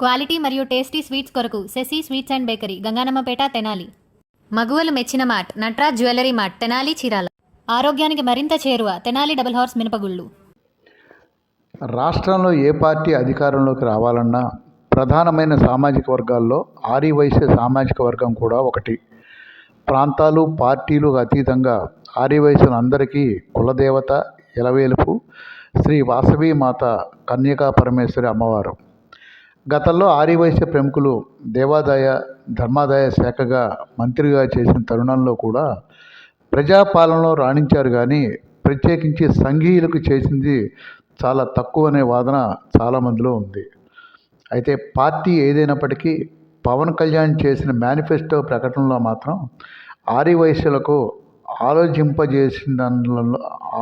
Quality మరియు tasty sweets కొరకు Sasi sweets and bakery Ganganammapeta Tenali. మగువలు మెచ్చిన mart Natraj jewellery mart Tenali Chirala. ఆరోగ్యానికి మరింత చేరువ తెనాలి డబుల్ హార్స్ మినపగుళ్ళు. రాష్ట్రంలో ఏ పార్టీ అధికారంలోకి రావాలన్నా ప్రధానమైన సామాజిక వర్గాల్లో ఆర్యవైశ్య సామాజిక వర్గం కూడా ఒకటి. ప్రాంతాలు పార్టీలు అతీతంగా ఆర్యవైశ్యులందరికీ కులదేవత ఎలవేలుపు శ్రీ వాసవి మాత కన్యకా పరమేశ్వరి అమ్మవారు. గతంలో ఆర్యవైశ్య ప్రముఖులు దేవాదాయ ధర్మాదాయ శాఖగా మంత్రిగా చేసిన తరుణంలో కూడా ప్రజాపాలనలో రాణించారు కానీ ప్రత్యేకించి సంఘీయులకు చేసింది చాలా తక్కువ అనే వాదన చాలామందిలో ఉంది. అయితే పార్టీ ఏదైనప్పటికీ పవన్ కళ్యాణ్ చేసిన మేనిఫెస్టో ప్రకటనలో మాత్రం ఆర్యవైశ్యులకు ఆలోచింపజేసిన దానిలో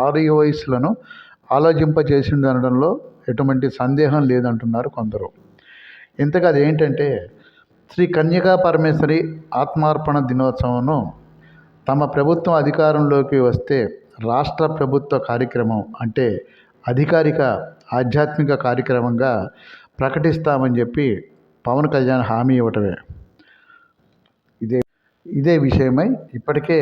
ఆర్యవైశ్యులను ఆలోచింపజేసింది అనడంలో ఎటువంటి సందేహం లేదంటున్నారు కొందరు. ఇంతగా ఏంటంటే శ్రీ కన్యకా పరమేశ్వరి ఆత్మార్పణ దినోత్సవంను తమ ప్రభుత్వం అధికారంలోకి వస్తే రాష్ట్ర ప్రభుత్వ కార్యక్రమం అంటే అధికారిక ఆధ్యాత్మిక కార్యక్రమంగా ప్రకటిస్తామని చెప్పి పవన్ కళ్యాణ్ హామీ ఇవ్వటమే. ఇదే ఇదే విషయమై ఇప్పటికే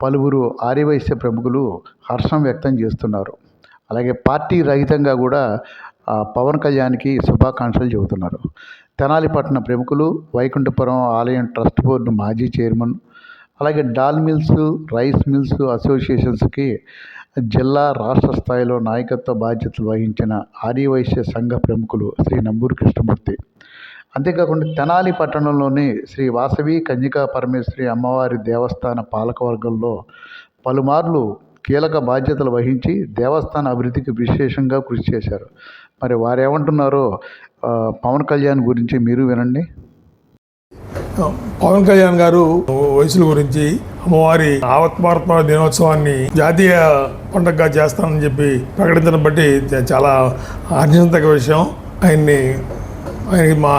పలువురు ఆర్యవైశ్య ప్రముఖులు హర్షం వ్యక్తం చేస్తున్నారు. అలాగే పార్టీ రహితంగా కూడా పవన్ కళ్యాణ్కి శుభాకాంక్షలు చెబుతున్నారు. తెనాలి పట్టణ ప్రముఖులు వైకుంఠపురం ఆలయం ట్రస్ట్ బోర్డు మాజీ చైర్మన్ అలాగే డాల్ మిల్స్ రైస్ మిల్స్ అసోసియేషన్స్కి జిల్లా రాష్ట్ర స్థాయిలో నాయకత్వ బాధ్యతలు వహించిన ఆర్యవైశ్య సంఘ ప్రముఖులు శ్రీ నంబూరు కృష్ణమూర్తి. అంతేకాకుండా తెనాలి పట్టణంలోని శ్రీ వాసవి కన్యకా పరమేశ్వరి అమ్మవారి దేవస్థాన పాలకవర్గంలో పలుమార్లు కీలక బాధ్యతలు వహించి దేవస్థాన అభివృద్ధికి విశేషంగా కృషి చేశారు. మరి వారేమంటున్నారో పవన్ కళ్యాణ్ గురించి మీరు వినండి. పవన్ కళ్యాణ్ గారు వయసుల గురించి అమ్మవారి ఆత్మాత్మ దినోత్సవాన్ని జాతీయ పండుగగా చేస్తానని చెప్పి ప్రకటించడం బట్టి చాలా హర్షించదగ్గ విషయం. ఆయన్ని ఆయనకి మా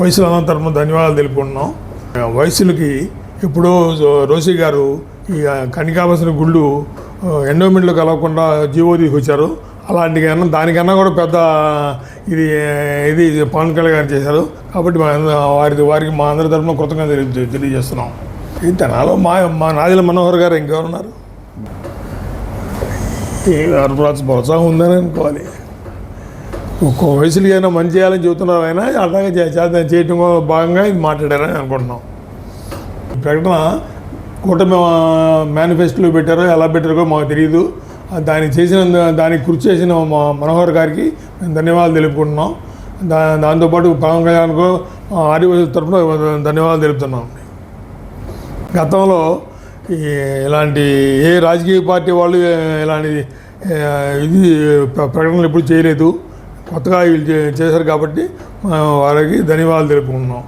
వయసుల తరఫున ధన్యవాదాలు తెలుపుకుంటున్నాం. వయసులకి ఇప్పుడు రోసి గారు ఈ కనికావలసిన గుళ్ళు ఎండోమెంట్లో కలవకుండా జీవో తీసుకొచ్చారు అలాంటికన్నా దానికన్నా కూడా పెద్ద ఇది ఇది పవన్ కళ్యాణ్ గారు చేశారు. కాబట్టి మా వారి వారికి మా అందరి తరఫున కృతజ్ఞత తెలియజేస్తున్నాం. ఈ తెనాలో మా మా నాదిల మనోహర్ గారు ఇంకెవరున్నారు? ప్రోత్సాహం ఉందని అనుకోవాలి. ఒక్కో వయసులో అయినా మంచి చేయాలని చెబుతున్నారు ఆయన అలాగే చేద్దాం చేయటం భాగంగా ఇది మాట్లాడారని అనుకుంటున్నాం. ప్రకటన కూటమి మేనిఫెస్టోలో పెట్టారో ఎలా పెట్టారో మాకు తెలియదు దాన్ని చేసిన దానికి కృషి చేసిన మా మనోహర్ గారికి మేము ధన్యవాదాలు తెలుపుకుంటున్నాం. దా దాంతోపాటు పవన్ కళ్యాణ్కు ఆదివాసీ తరఫున ధన్యవాదాలు తెలుపుతున్నాం. గతంలో ఇలాంటి ఏ రాజకీయ పార్టీ వాళ్ళు ఇలాంటి ఇది ప్రకటనలు ఎప్పుడు చేయలేదు. కొత్తగా వీళ్ళు చే- చేశారు కాబట్టి వారికి ధన్యవాదాలు తెలుపుకుంటున్నాం.